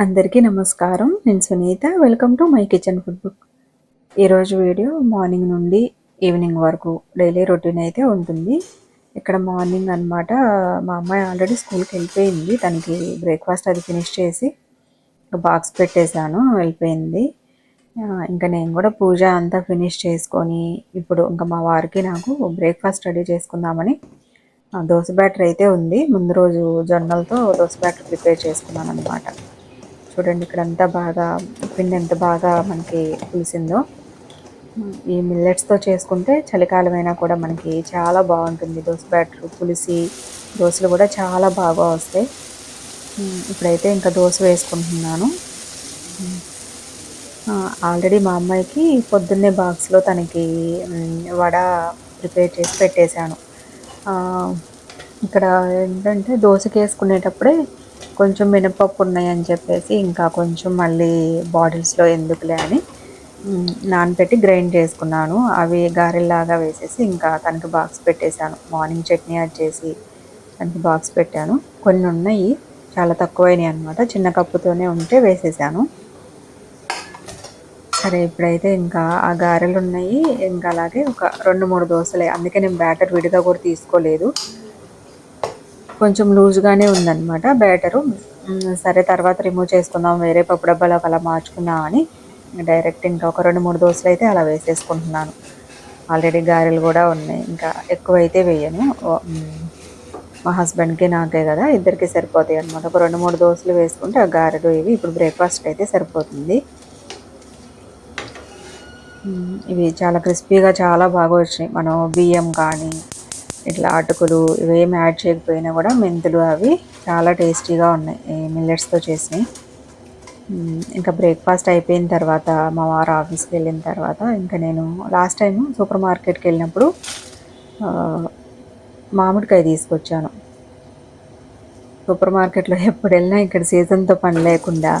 అందరికీ నమస్కారం. నేను Sunitha. Welcome to my kitchen food book. ఈరోజు వీడియో మార్నింగ్ నుండి ఈవినింగ్ వరకు డైలీ రొటీన్ అయితే ఉంటుంది. ఇక్కడ మార్నింగ్ అనమాట మా అమ్మాయి ఆల్రెడీ స్కూల్కి వెళ్ళిపోయింది. తనకి బ్రేక్ఫాస్ట్ అది ఫినిష్ చేసి బాక్స్ పెట్టేశాను. వెళ్ళిపోయింది. ఇంకా నేను కూడా పూజ అంతా ఫినిష్ చేసుకొని ఇప్పుడు ఇంకా మా వారికి నాకు బ్రేక్ఫాస్ట్ రెడీ చేసుకుందామని ఆ, దోశ బ్యాటర్ అయితే ఉంది. ముందు రోజు జొన్నలతో దోశ బ్యాటర్ ప్రిపేర్ చేసుకున్నాను అనమాట చూడండి ఇక్కడ అంతా బాగా పిండి ఎంత బాగా మనకి పులిసిందో. ఈ మిల్లెట్స్తో చేసుకుంటే చలికాలమైనా కూడా మనకి చాలా బాగుంటుంది. దోశ బ్యాటర్ పులిసి దోశలు కూడా చాలా బాగా వస్తాయి. ఇప్పుడైతే ఇంకా దోశ వేసుకుంటున్నాను. ఆల్రెడీ మా అమ్మాయికి పొద్దున్నే బాక్స్లో తనకి వడ ప్రిపేర్ చేసి పెట్టేశాను. ఇక్కడ ఏంటంటే దోశకి వేసుకునేటప్పుడే కొంచెం మినపప్పు ఉన్నాయని చెప్పేసి ఇంకా కొంచెం మళ్ళీ బాటిల్స్లో ఎందుకులే అని నానపెట్టి నానబెట్టి గ్రైండ్ చేసుకున్నాను. అవి గారెల్లాగా వేసేసి ఇంకా తనకి బాక్స్ పెట్టేశాను. మార్నింగ్ చట్నీ యాడ్ చేసి తనకి బాక్స్ పెట్టాను. కొన్ని ఉన్నాయి చాలా తక్కువైనాయి అనమాట చిన్న కప్పుతోనే ఉంటే వేసేసాను. సరే ఇప్పుడైతే ఇంకా ఆ గారెలు ఉన్నాయి ఇంకా అలాగే ఒక రెండు మూడు దోశలే. అందుకే నేను బ్యాటర్ విడిగా కూడా తీసుకోలేదు. కొంచెం లూజ్గానే ఉందన్నమాట. బ్యాటరు సరే తర్వాత రిమూవ్ చేసుకుందాం. వేరే పప్పు డబ్బాలో అలా మార్చుకుందాం అని డైరెక్ట్ ఇంకా ఒక రెండు మూడు దోశలు అయితే అలా వేసేసుకుంటున్నాను. ఆల్రెడీ గారెలు కూడా ఉన్నాయి. ఇంకా ఎక్కువైతే వేయను. మా హస్బెండ్కి నాకే కదా. ఇద్దరికి సరిపోతాయి అనమాట ఒక రెండు మూడు దోశలు వేసుకుంటే ఆ గారెలు ఇవి ఇప్పుడు బ్రేక్ఫాస్ట్ అయితే సరిపోతుంది. ఇవి చాలా క్రిస్పీగా చాలా బాగా వచ్చినాయి. మనం బియ్యం కానీ ఇట్లా అటుకులు ఇవేమి యాడ్ చేయకపోయినా కూడా మెంతులు అవి చాలా టేస్టీగా ఉన్నాయి ఈ మిల్లెట్స్తో చేసినవి ఇంకా బ్రేక్ఫాస్ట్ అయిపోయిన తర్వాత మా వారు ఆఫీస్కి వెళ్ళిన తర్వాత ఇంకా నేను లాస్ట్ టైం సూపర్ మార్కెట్కి వెళ్ళినప్పుడు మామిడికాయ తీసుకొచ్చాను. సూపర్ మార్కెట్లో ఎప్పుడు వెళ్ళినా ఇక్కడ సీజన్తో పని లేకుండా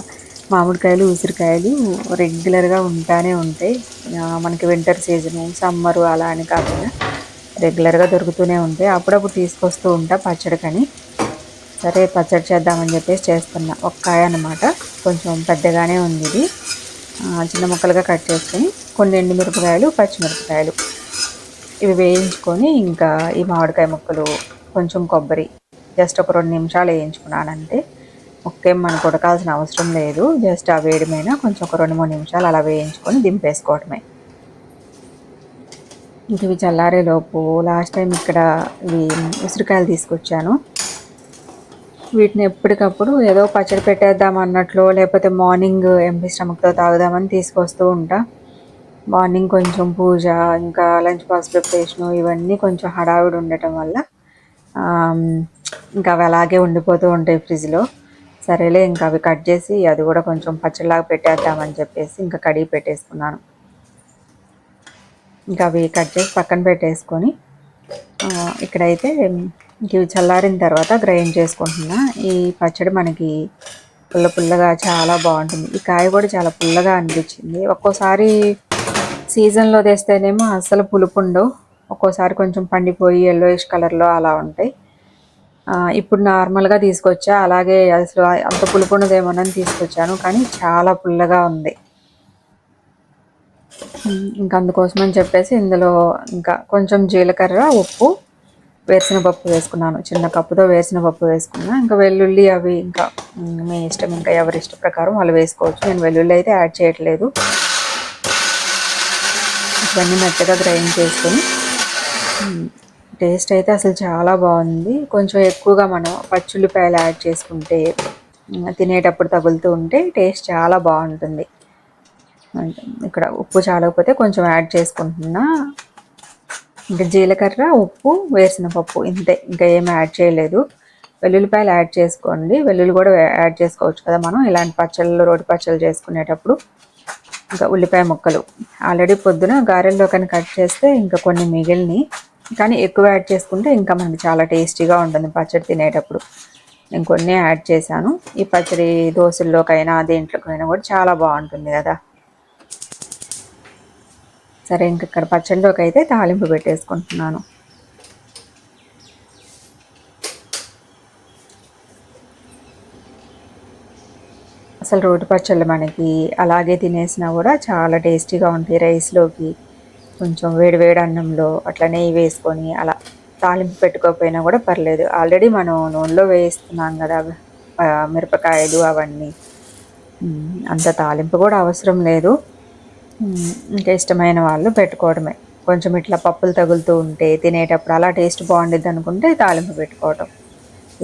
మామిడికాయలు ఉసిరికాయలు రెగ్యులర్గా ఉంటానే ఉంటాయి. మనకి వింటర్ సీజను సమ్మరు అలా అని కాకుండా. రెగ్యులర్గా దొరుకుతూనే ఉంటాయి అప్పుడప్పుడు తీసుకొస్తూ ఉంటా పచ్చడికని. సరే పచ్చడి చేద్దామని చెప్పేసి చేస్తున్నా. ఒక్కాయ అనమాట కొంచెం పెద్దగానే ఉంది ఇది. చిన్న ముక్కలుగా కట్ చేసుకొని కొన్ని ఎండుమిరపకాయలు పచ్చిమిరపకాయలు. ఇవి వేయించుకొని ఇంకా ఈ మామిడికాయ ముక్కలు కొంచెం కొబ్బరి. జస్ట్ ఒక రెండు నిమిషాలు వేయించుకున్నాను ముక్కేం ఒక్కేం మనకు ఉడకాల్సిన అవసరం లేదు. జస్ట్ ఆ వేడి మీద కొంచెం ఒక రెండు మూడు నిమిషాలు అలా వేయించుకొని దింపేసుకోవడమే ఇంక ఇవి చల్లారే లోపు లాస్ట్ టైం ఇక్కడ ఇవి ఉసిరికాయలు తీసుకొచ్చాను. వీటిని ఎప్పటికప్పుడు ఏదో పచ్చడి పెట్టేద్దాం అన్నట్లు లేకపోతే మార్నింగ్ ఎంపీ స్టమక్తో తాగుదామని తీసుకొస్తూ ఉంటా. మార్నింగ్ కొంచెం పూజ ఇంకా లంచ్ బాక్స్ ప్రిపరేషను ఇవన్నీ కొంచెం హడావిడి ఉండటం వల్ల ఇంకా అవి అలాగే ఉండిపోతూ ఉంటాయి ఫ్రిడ్జ్లో. సరేలే ఇంకా అవి కట్ చేసి అది కూడా కొంచెం పచ్చడిలాగా పెట్టేద్దామని చెప్పేసి ఇంకా కడిగి పెట్టేసుకున్నాను. ఇంకా అవి కట్ చేసి పక్కన పెట్టేసుకొని ఇక్కడైతే ఇవి చల్లారిన తర్వాత గ్రైండ్ చేసుకుంటున్నా. ఈ పచ్చడి మనకి పుల్ల పుల్లగా చాలా బాగుంటుంది. ఈ కాయ కూడా చాలా పుల్లగా అనిపించింది. ఒక్కోసారి సీజన్లో తెస్తేనేమో అస్సలు పులుపు ఉండవు. ఒక్కోసారి కొంచెం పండిపోయి ఎల్లోయిష్ కలర్లో అలా ఉంటాయి. ఇప్పుడు నార్మల్గా తీసుకొచ్చా అలాగే అసలు అంత పులుపు ఉన్నదేమోనని తీసుకొచ్చాను కానీ చాలా పుల్లగా ఉంది. ఇంకా అందుకోసం అని చెప్పేసి ఇందులో ఇంకా కొంచెం జీలకర్ర ఉప్పు వేసిన పప్పు వేసుకున్నాను. చిన్న కప్పుతో వేసిన పప్పు వేసుకున్నా. ఇంకా వెల్లుల్లి అవి ఇంకా మీ ఇష్టం ఇంకా ఎవరి ఇష్ట ప్రకారం వాళ్ళు వేసుకోవచ్చు. నేను వెల్లుల్లి అయితే యాడ్ చేయట్లేదు. ఇవన్నీ మెత్తగా గ్రైండ్ చేసుకొని టేస్ట్ అయితే అసలు చాలా బాగుంది. కొంచెం ఎక్కువగా మనం పచ్చుల్లిపాయలు యాడ్ చేసుకుంటే తినేటప్పుడు తగులుతూ ఉంటే టేస్ట్ చాలా బాగుంటుంది. ఇక్కడ ఉప్పు చాలకపోతే కొంచెం యాడ్ చేసుకుంటున్నా. ఇంకా జీలకర్ర ఉప్పు వేసిన పప్పు ఇంతే. ఇంకా ఏం యాడ్ చేయలేదు. వెల్లుల్లిపాయలు యాడ్ చేసుకోండి. వెల్లుల్లి కూడా యాడ్ చేసుకోవచ్చు కదా మనం. ఇలాంటి పచ్చళ్ళు రోటి పచ్చళ్ళు చేసుకునేటప్పుడు. ఇంకా ఉల్లిపాయ ముక్కలు. ఆల్రెడీ పొద్దున గారెల్లో కానీ కట్ చేస్తే ఇంకా కొన్ని మిగిలిని కానీ ఎక్కువ యాడ్ చేసుకుంటే ఇంకా మనకి చాలా టేస్టీగా ఉంటుంది పచ్చడి తినేటప్పుడు. నేను కొన్ని యాడ్ చేశాను. ఈ పచ్చడి దోశల్లోకైనా దేంట్లోకైనా కూడా చాలా బాగుంటుంది కదా. సరే ఇంక ఇక్కడ పచ్చడిలోకి అయితే తాలింపు పెట్టేసుకుంటున్నాను. అసలు రోటి పచ్చళ్ళు మనకి అలాగే తినేసినా కూడా చాలా టేస్టీగా ఉంటాయి రైస్లోకి. కొంచెం వేడి వేడి అన్నంలో అట్లా నెయ్యి వేసుకొని అలా తాలింపు పెట్టుకోకపోయినా కూడా పర్లేదు. ఆల్రెడీ మనం నూనెలో వేయిస్తున్నాం కదా మిరపకాయలు అవన్నీ. అంత తాలింపు కూడా అవసరం లేదు. ఇంకా ఇష్టమైన వాళ్ళు పెట్టుకోవడమే. కొంచెం ఇట్లా పప్పులు తగులుతూ ఉంటే తినేటప్పుడు అలా టేస్ట్ బాగుండిద్ది అనుకుంటే తాలింపు పెట్టుకోవటం.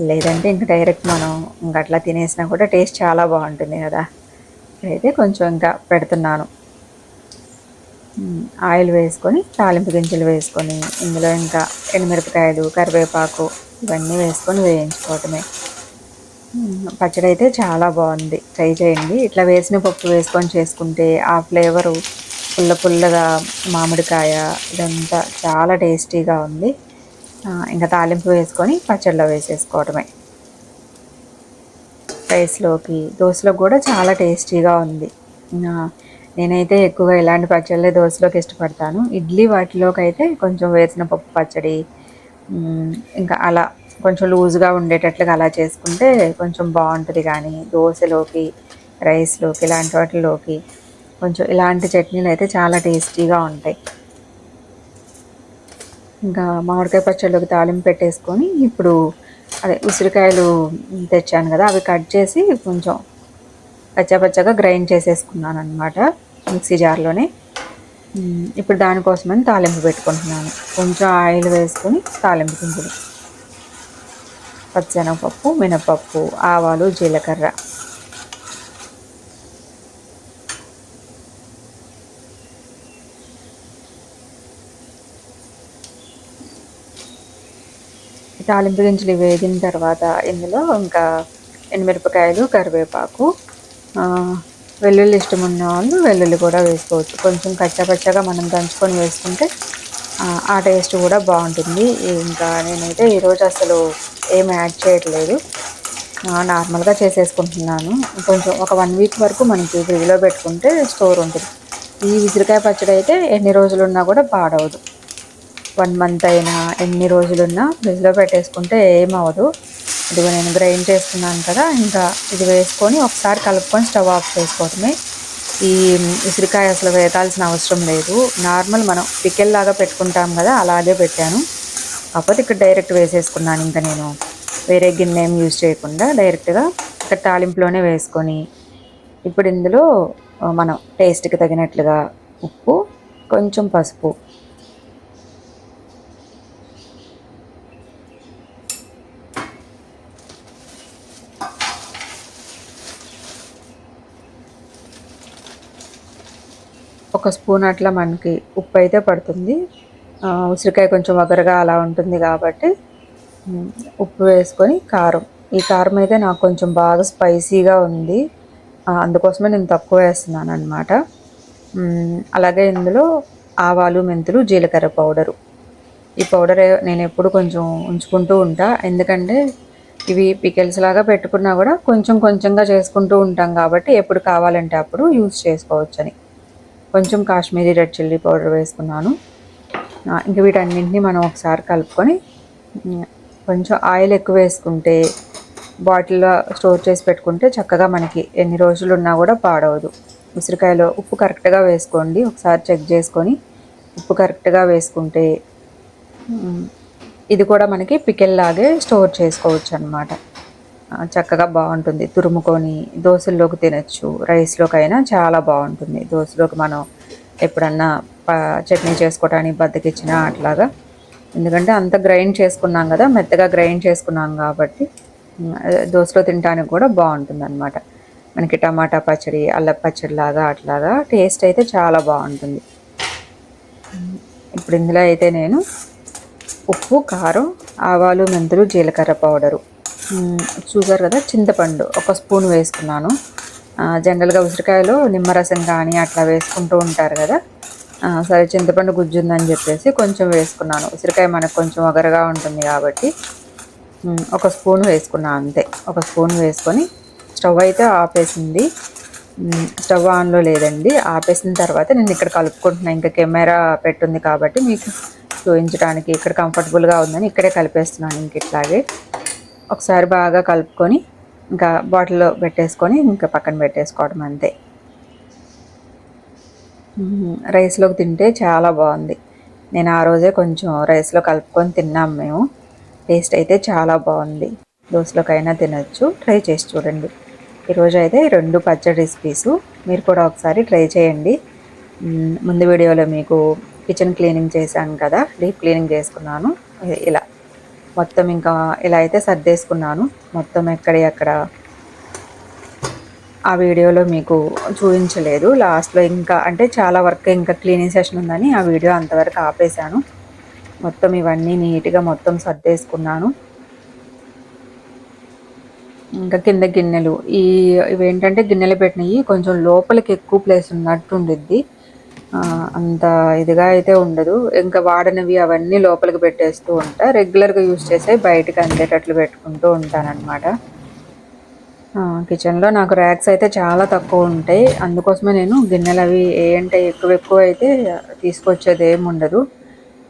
లేదంటే ఇంకా డైరెక్ట్ మనం ఇంకా అట్లా తినేసినా కూడా టేస్ట్ చాలా బాగుంటుంది కదా. అయితే కొంచెం ఇంకా పెడుతున్నాను. ఆయిల్ వేసుకొని తాలింపు గింజలు వేసుకొని ఇందులో ఇంకా ఎండుమిరపకాయలు కరివేపాకు ఇవన్నీ వేసుకొని వేయించుకోవటమే. పచ్చడి అయితే చాలా బాగుంది. ట్రై చేయండి. ఇట్లా వేసిన పప్పు వేసుకొని చేసుకుంటే ఆ ఫ్లేవరు పుల్ల పుల్లగా మామిడికాయ ఇదంతా చాలా టేస్టీగా ఉంది. ఇంకా తాలింపు వేసుకొని పచ్చడిలో వేసేసుకోవడమే. రైస్లోకి దోశలోకి కూడా చాలా టేస్టీగా ఉంది. నేనైతే ఎక్కువగా ఇలాంటి పచ్చళ్ళే దోశలోకి ఇష్టపడతాను. ఇడ్లీ వాటిలోకి అయితే కొంచెం వేసిన పప్పు పచ్చడి ఇంకా అలా కొంచెం లూజ్గా ఉండేటట్లుగా అలా చేసుకుంటే కొంచెం బాగుంటుంది కానీ దోశలోకి రైస్లోకి ఇలాంటి వాటిలోకి కొంచెం ఇలాంటి చట్నీలు అయితే చాలా టేస్టీగా ఉంటాయి. ఇంకా మామిడికాయ పచ్చళ్ళకి తాలింపు పెట్టేసుకొని ఇప్పుడు అదే ఉసిరికాయలు తెచ్చాను కదా అవి కట్ చేసి కొంచెం పచ్చపచ్చగా గ్రైండ్ చేసేసుకున్నాను అనమాట మిక్సీ జార్లోనే. ఇప్పుడు దానికోసమని తాలింపు పెట్టుకుంటున్నాను. కొంచెం ఆయిల్ వేసుకొని తాలింపు గింజలు పచ్చెనగపప్పు మినపప్పు ఆవాలు జీలకర్ర. తాలింపు గింజలు వేగిన తర్వాత ఇందులో ఇంకా ఎండుమిరపకాయలు కరివేపాకు వెల్లుల్లి ఇష్టం ఉన్న వాళ్ళు వెల్లుల్లి కూడా వేసుకోవచ్చు. కొంచెం కచ్చపచ్చగా మనం దంచుకొని వేసుకుంటే ఆ టేస్ట్ కూడా బాగుంటుంది. ఇంకా నేనైతే ఈరోజు అసలు ఏం యాడ్ చేయట్లేదు. నార్మల్గా చేసేసుకుంటున్నాను. కొంచెం ఒక వన్ వీక్ వరకు మనకి ఫ్రిడ్జ్లో పెట్టుకుంటే స్టోర్ ఉంటుంది. ఈ ఉసిరికాయ పచ్చడి అయితే ఎన్ని రోజులున్నా కూడా పాడవదు. వన్ మంత్ అయినా ఎన్ని రోజులున్నా ఫ్రిడ్జ్లో పెట్టేసుకుంటే ఏమవదు ఇదిగో నేను గ్రైండ్ చేస్తున్నాను కదా ఇంకా ఇది వేసుకొని ఒకసారి కలుపుకొని స్టవ్ ఆఫ్ చేసుకోవటమే ఈ ఉసిరికాయ అసలు వేయాల్సిన అవసరం లేదు. నార్మల్ మనం పికెల్ లాగా పెట్టుకుంటాం కదా అలాగే పెట్టాను. కాకపోతే ఇక్కడ డైరెక్ట్ వేసేసుకున్నాను. ఇంకా నేను వేరే గిన్నె ఏం యూజ్ చేయకుండా డైరెక్ట్గా ఇక్కడ తాలింపులోనే వేసుకొని ఇప్పుడు ఇందులో మనం టేస్ట్కి తగినట్లుగా ఉప్పు కొంచెం పసుపు. ఒక స్పూన్ అట్లా మనకి ఉప్పు అయితే పడుతుంది. ఉసిరికాయ కొంచెం వగరగా అలా ఉంటుంది కాబట్టి ఉప్పు వేసుకొని కారం. ఈ కారం అయితే నాకు కొంచెం బాగా స్పైసీగా ఉంది. అందుకోసమే నేను తక్కువ వేస్తున్నాను అనమాట అలాగే ఇందులో ఆవాలు మెంతులు జీలకర్ర పౌడరు. ఈ పౌడర్ నేను ఎప్పుడు కొంచెం ఉంచుకుంటూ ఉంటా. ఎందుకంటే ఇవి పికెల్స్ లాగా పెట్టుకున్నా కూడా కొంచెం కొంచెంగా చేసుకుంటూ ఉంటాం కాబట్టి ఎప్పుడు కావాలంటే అప్పుడు యూస్ చేసుకోవచ్చని. కొంచెం కాశ్మీరీ రెడ్ చిల్లీ పౌడర్ వేసుకున్నాను. ఇంక వీటన్నింటినీ మనం ఒకసారి కలుపుకొని కొంచెం ఆయిల్ ఎక్కువ వేసుకుంటే బాటిల్లో స్టోర్ చేసి పెట్టుకుంటే చక్కగా మనకి ఎన్ని రోజులు ఉన్నా కూడా పాడవదు. ఉసిరికాయలో ఉప్పు కరెక్ట్గా వేసుకోండి. ఒకసారి చెక్ చేసుకొని ఉప్పు కరెక్ట్గా వేసుకుంటే ఇది కూడా మనకి పికెల్లాగే స్టోర్ చేసుకోవచ్చు అనమాట చక్కగా బాగుంటుంది. తురుముకొని దోశల్లోకి తినచ్చు. రైస్లోకైనా చాలా బాగుంటుంది. దోశలోకి మనం ఎప్పుడన్నా ప- చట్నీ చేసుకోవటానికి బద్దకిచ్చినా అట్లాగా. ఎందుకంటే అంత గ్రైండ్ చేసుకున్నాం కదా మెత్తగా గ్రైండ్ చేసుకున్నాం కాబట్టి దోశలో తినడానికి కూడా బాగుంటుంది అనమాట మనకి టమాటా పచ్చడి అల్లం పచ్చడి లాగా అట్లాగా టేస్ట్ అయితే చాలా బాగుంటుంది. ఇప్పుడు ఇందులో అయితే నేను ఉప్పు కారం ఆవాలు మెంతులు జీలకర్ర పౌడరు. చూసారు కదా చింతపండు ఒక స్పూన్ వేసుకున్నాను. జనరల్గా ఉసిరికాయలో నిమ్మరసం కానీ అట్లా వేసుకుంటూ ఉంటారు కదా. సరే చింతపండు గుజ్జు ఉందని చెప్పేసి కొంచెం వేసుకున్నాను. ఉసిరికాయ మనకు కొంచెం ఒగరగా ఉంటుంది కాబట్టి ఒక స్పూన్ వేసుకున్నాను అంతే. ఒక స్పూన్ వేసుకొని స్టవ్ అయితే ఆపేసింది. స్టవ్ ఆన్లో లేదండి. ఆపేసిన తర్వాత నేను ఇక్కడ కలుపుకుంటున్నాను ఇంకా కెమెరా పెట్టుంది కాబట్టి మీకు చూపించడానికి ఇక్కడ కంఫర్టబుల్గా ఉందని ఇక్కడే కలిపేస్తున్నాను ఇంక ఇట్లాగే. ఒకసారి బాగా కలుపుకొని ఇంకా బాటిల్లో పెట్టేసుకొని ఇంకా పక్కన పెట్టేసుకోవడం అంతే. రైస్లోకి తింటే చాలా బాగుంది. నేను ఆ రోజే కొంచెం రైస్లో కలుపుకొని తిన్నాం మేము. టేస్ట్ అయితే చాలా బాగుంది. దోశలోకైనా తినచ్చు. ట్రై చేసి చూడండి. ఈరోజు అయితే రెండు పచ్చడి రెసిపీస్ మీరు కూడా ఒకసారి ట్రై చేయండి. ముందు వీడియోలో మీకు కిచెన్ క్లీనింగ్ చేశాను కదా. డీప్ క్లీనింగ్ చేసుకున్నాను. ఇలా. మొత్తం ఇంకా ఇలా అయితే సర్దేసుకున్నాను. మొత్తం ఎక్కడ ఎక్కడ ఆ వీడియోలో మీకు చూపించలేదు. లాస్ట్లో ఇంకా అంటే చాలా వర్క్ ఇంకా క్లీనింగ్ సెషన్ ఉందని ఆ వీడియో అంతవరకు ఆపేశాను. మొత్తం ఇవన్నీ నీట్గా మొత్తం సర్దేసుకున్నాను. ఇంకా కింద గిన్నెలు ఈ ఇవేంటంటే గిన్నెలు పెట్టినవి కొంచెం లోపలికి ఎక్కువ ప్లేస్ ఉన్నట్టు ఉండిద్ది అంత ఇదిగా అయితే ఉండదు. ఇంకా వాడనివి అవన్నీ లోపలికి పెట్టేస్తూ ఉంటా. రెగ్యులర్గా యూజ్ చేసే బయటకు అందేటట్లు పెట్టుకుంటూ ఉంటానన్నమాట. కిచెన్లో నాకు ర్యాక్స్ అయితే చాలా తక్కువ ఉంటాయి. అందుకోసమే నేను గిన్నెలు అవి ఏంటంటే ఎక్కువ ఎక్కువ అయితే తీసుకొచ్చేది ఏమి ఉండదు.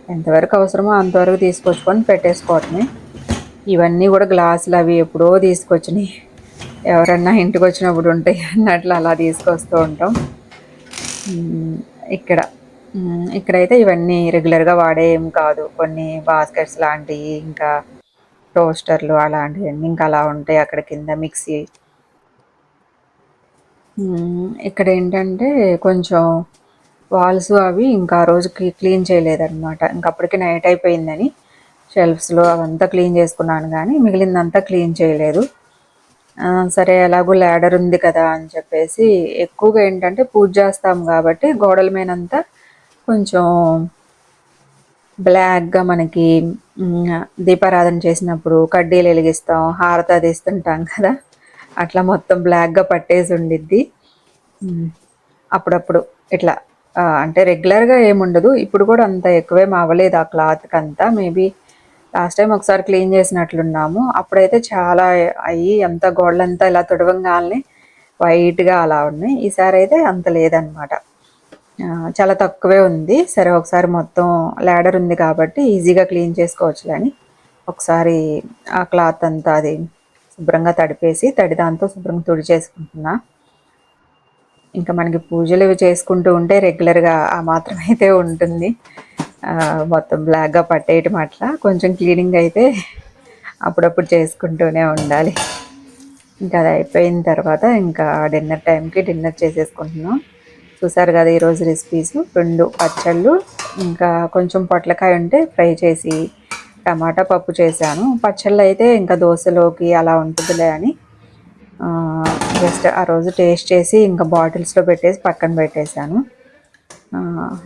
ఎంతవరకు అవసరమో అంతవరకు తీసుకొచ్చుకొని పెట్టేసుకోవటమే. ఇవన్నీ కూడా గ్లాసులు అవి ఎప్పుడో తీసుకొచ్చినాయి. ఎవరన్నా ఇంటికి వచ్చినప్పుడు ఉంటాయి అన్నట్లు అలా తీసుకొస్తూ ఉంటాం. ఇక్కడ. ఇక్కడైతే ఇవన్నీ రెగ్యులర్గా వాడే ఏం కాదు. కొన్ని బాస్కెట్స్ లాంటివి ఇంకా టోస్టర్లు అలాంటివన్నీ ఇంకా అలా ఉంటాయి అక్కడ కింద మిక్సీ. ఇక్కడ ఏంటంటే కొంచెం వాల్స్ అవి ఇంకా రోజుకి క్లీన్ చేయలేదన్నమాట. ఇంకా అప్పటికి నైట్ అయిపోయిందని షెల్ఫ్స్లో అవంతా క్లీన్ చేసుకున్నాను కానీ మిగిలిందంతా క్లీన్ చేయలేదు. సరే ఎలాగో ల్యాడర్ ఉంది కదా అని చెప్పేసి ఎక్కువగా ఏంటంటే పూజ చేస్తాం కాబట్టి గోడల మీదంతా కొంచెం బ్లాక్గా మనకి దీపారాధన చేసినప్పుడు కడ్డీలు వెలిగిస్తాం హారత అది ఇస్తుంటాం కదా. అట్లా మొత్తం బ్లాక్గా పట్టేసి ఉండిద్ది. అప్పుడప్పుడు ఇట్లా అంటే రెగ్యులర్గా ఏముండదు. ఇప్పుడు కూడా అంత ఎక్కువేం అవ్వలేదు ఆ క్లాత్కి అంతా మేబీ లాస్ట్ టైం ఒకసారి క్లీన్ చేసినట్లున్నాము. అప్పుడైతే చాలా అయ్యి అంత గోళ్ళంతా ఇలా తుడవంగానే వైట్గా అలా ఉన్నాయి. ఈసారి అయితే అంత లేదనమాట చాలా తక్కువే ఉంది. సరే ఒకసారి మొత్తం ల్యాడర్ ఉంది కాబట్టి ఈజీగా క్లీన్ చేసుకోవచ్చులని ఒకసారి ఆ క్లాత్ అంతా అది శుభ్రంగా తడిపేసి తడి దాంతో శుభ్రంగా తుడి చేసుకుంటున్నా ఇంకా మనకి పూజలు ఇవి చేసుకుంటూ ఉంటే రెగ్యులర్గా ఆ మాత్రం అయితే ఉంటుంది. మొత్తం బ్లాక్గా పట్టేయటం అట్లా కొంచెం క్లీనింగ్ అయితే అప్పుడప్పుడు చేసుకుంటూనే ఉండాలి. ఇంకా అది అయిపోయిన తర్వాత ఇంకా డిన్నర్ టైంకి డిన్నర్ చేసేసుకుంటున్నాం. చూసారు కదా ఈరోజు రెసిపీస్ రెండు పచ్చళ్ళు ఇంకా కొంచెం పొట్లకాయ ఉంటే ఫ్రై చేసి టమాటా పప్పు చేశాను. పచ్చళ్ళు అయితే ఇంకా దోశలోకి అలా ఉంటుందిలే అని జస్ట్ ఆ రోజు టేస్ట్ చేసి ఇంకా బాటిల్స్లో పెట్టేసి పక్కన పెట్టేశాను.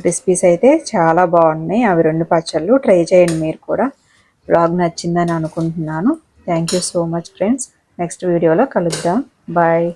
రెసిపీస్ అయితే చాలా బాగున్నాయి. అవి రెండు పచ్చళ్ళు. ట్రై చేయండి మీరు కూడా. బ్లాగ్ నచ్చిందని అనుకుంటున్నాను. Thank you so much friends next వీడియోలో కలుద్దాం. బాయ్